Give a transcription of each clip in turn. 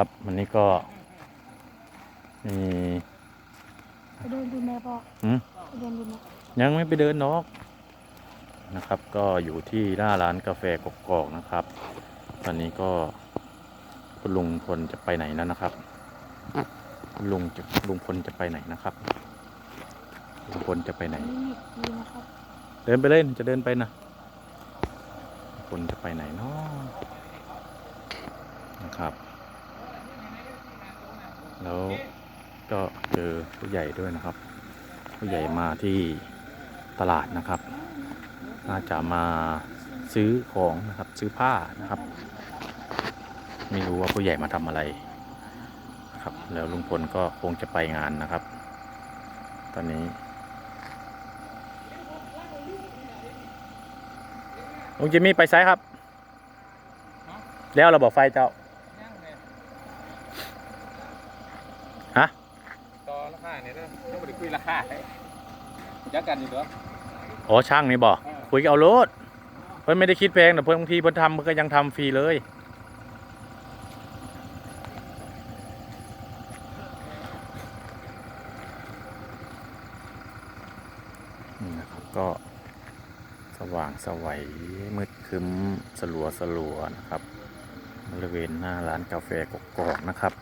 ครับ วันนี้ก็มีไปเดินดูแม่พ่อหืมไปเดินดูแม่ยังไม่ไปเดินนอกนะครับ ก็อยู่ที่หน้าร้านกาแฟกกอกนะครับ ตอนนี้ก็คุณลุงพลจะไปไหนแล้วนะครับคุณลุงจะลุงพลจะไปไหนนะครับลุงพลจะไปไหนอันนี้มีดีนะครับเดินไปเลยจะเดินไปนะลุงพลจะไปไหนเนาะนะครับ แล้วก็เจอผู้ใหญ่ด้วยนะครับ ผู้ใหญ่มาที่ตลาดนะครับ น่าจะมาซื้อของนะครับซื้อผ้านะครับ ไม่รู้ว่าผู้ใหญ่มาทำอะไรนะครับ แล้วลุงพลก็คงจะไปงานนะครับ ตอนนี้ลุงจิมมี่ไปไซครับ แล้วเราบอกไฟเจ้า ฮะ ต่อ ราคาเนี่ยเด้อต้องไปคุยราคาให้ยักกันอยู่เด้ออ๋อช่างนี่บอกคุยกับเอารถเพิ่นไม่ได้คิดแพงแต่เพิ่นบางทีเพิ่นทำเพิ่นก็ยังทำฟรีเลยนี่นะครับก็สว่างสวัยมืดครึ้มสลัวสลัวนะครับ บริเวณหน้าร้านกาแฟกกอกนะครับ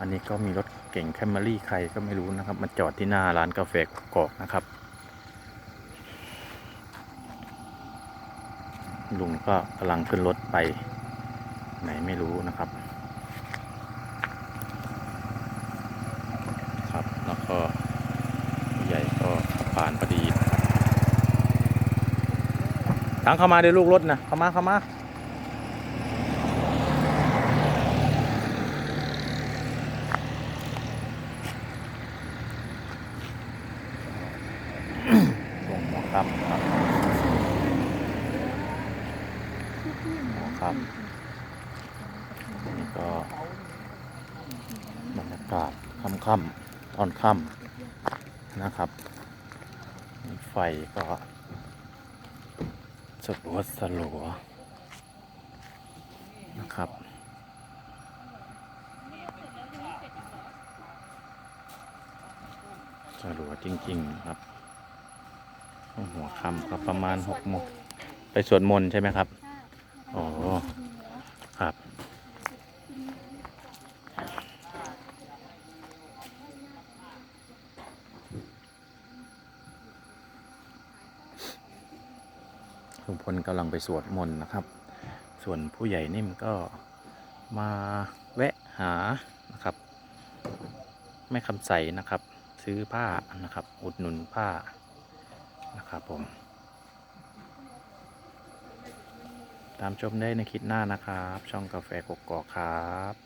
อันนี้ก็มีรถเก่งแคมรี่ใครก็ไม่รู้นะครับ มาจอดที่หน้าร้านกาแฟกกอกนะครับ ลุงก็กำลังขึ้นรถไป ไหนไม่รู้นะครับ ครับแล้วก็ใหญ่ก็ผ่านพอดีทางเข้ามาเดี๋ยวลูกรถนะเข้ามาเข้ามา ลงหัวค่ำครับนี่ก็บรรยากาศค่ำๆตอนค่ำนะครับมีไฟก็สลัวสลัวนะครับสลัวจริง ๆ ครับ หัวค่ำครับประมาณหกโมงไปสวดมนต์ใช่ไหมครับอ๋อครับ ลุงพลกำลังไปสวดมนต์นะครับ ส่วนผู้ใหญ่นิ่มก็มาแวะหานะครับแม่คำใสนะครับ ซื้อผ้านะครับ อุดหนุนผ้า นะครับผม ตามชมได้ในคลิปหน้านะครับ ช่องกาแฟกกอกครับ